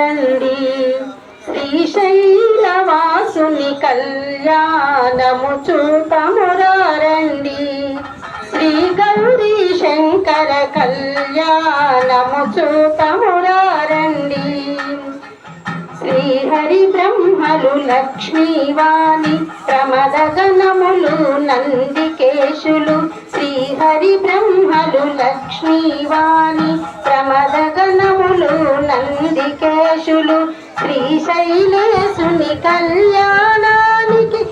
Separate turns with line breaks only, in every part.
రండి శ్రీశైలవాసుని కళ్యాణము చూపమురారండి శ్రీ గౌరీ శంకర కళ్యాణము చూపమురారండి శ్రీహరి బ్రహ్మలు లక్ష్మీవాణి ప్రమదగణములు నందికేశులు శ్రీహరి బ్రహ్మ లక్ష్మీవాణి ప్రమదగణములు నందికేశులు శ్రీశైలేశుని కళ్యాణానికి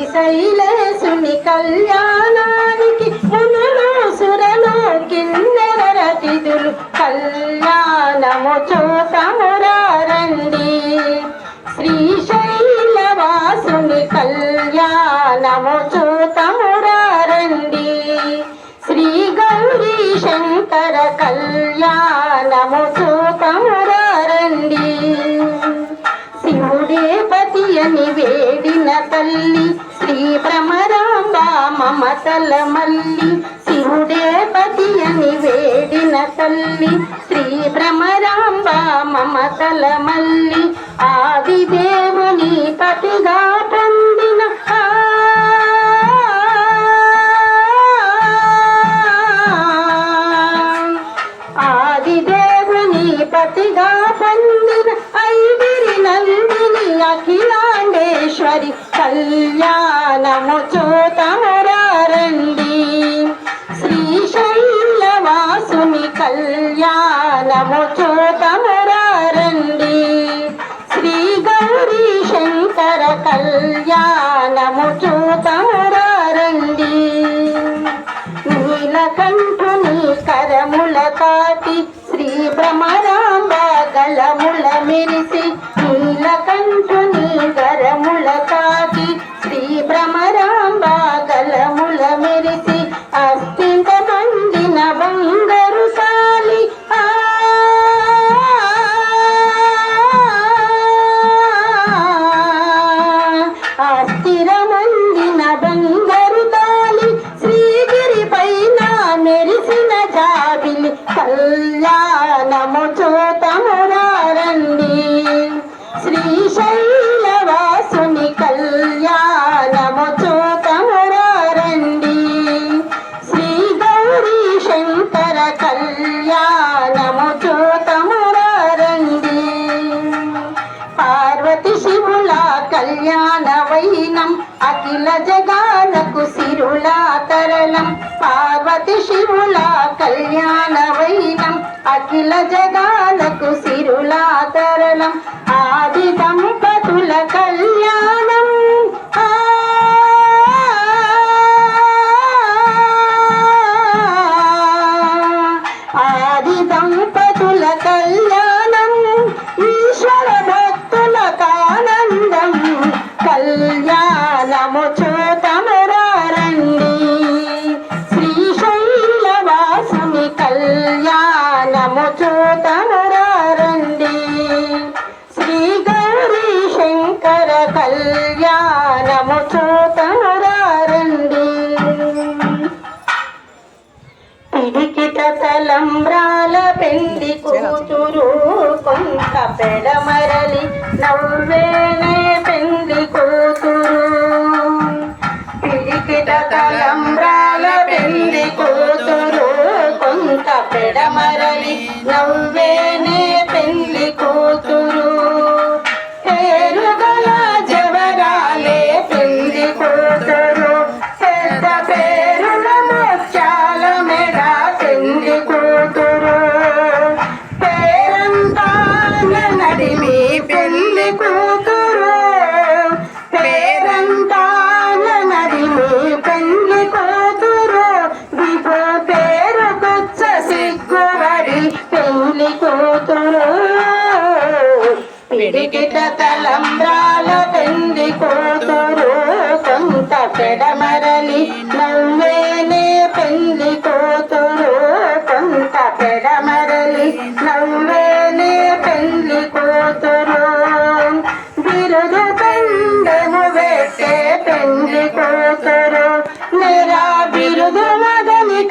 శ్రీశైలేశుని కళ్యాణానికి మునులు సురలు కిన్నెర రతిదులు కళ్యాణము చూతమురారండి కళ్యాణము చూతమురారండి శ్రీ గౌరీ శంకర కళ్యాణము చూతమురారండి శివుడే పతి అని వేడిన తల్లి శ్రీ భ్రమరాంబ మమతల మల్లి శివుడే పతి అని వేడిన తల్లి శ్రీ భ్రమరాంబ మమతల మల్లి ఆది దేవుని పతిగా అఖిలాండేశ్వరి కళ్యాణము చూతమురారండి. శ్రీశైలవాసుని కళ్యాణము చూతమురారండి. శ్రీ గౌరీ శంకర కళ్యాణ వైనం అఖిల జగాలకు సిరులా తరళం పార్వతి శివుల కళ్యాణ వైనం. అఖిల జగాలకు సిరులా తరళం ఆది కళ్యాణము శ్రీ గౌరీ శంకర కళ్యాణము చూతమురారండి పిడికిట తలంబ్రాల పెండి కూతురు కొంత పెడమరలి నవ్వేనే ఎడమరలి నవ్వేనే పిడికిట తలంబ్రాల పెండి కూతురు కొంత పెడమరలి నవ్వేనే పెళ్ళి కూతురు కొంత పెడమరలి నవ్వేనే పెళ్ళి కూతురు బిరుదు పెండెము పెట్టే పెళ్ళి కూతురు నిరా బిరుదు మదని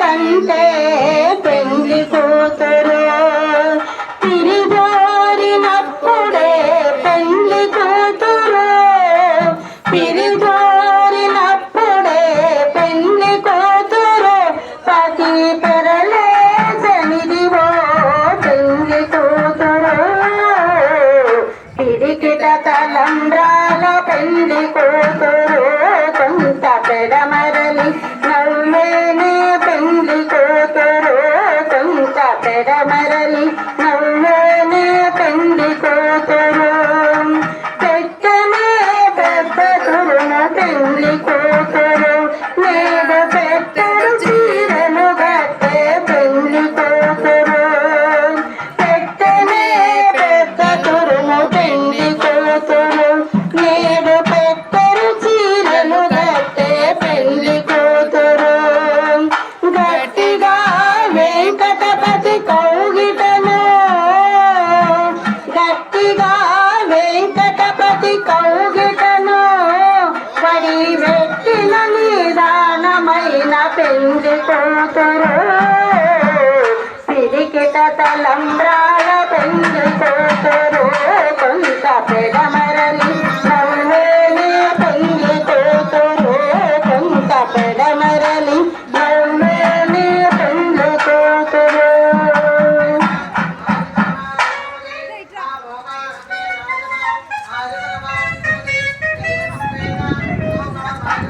కౌగిటి కౌగిటను కడి వెట్టిన నిదానమైన పెంచి కూతురు. సిరికిట తలంబ్రా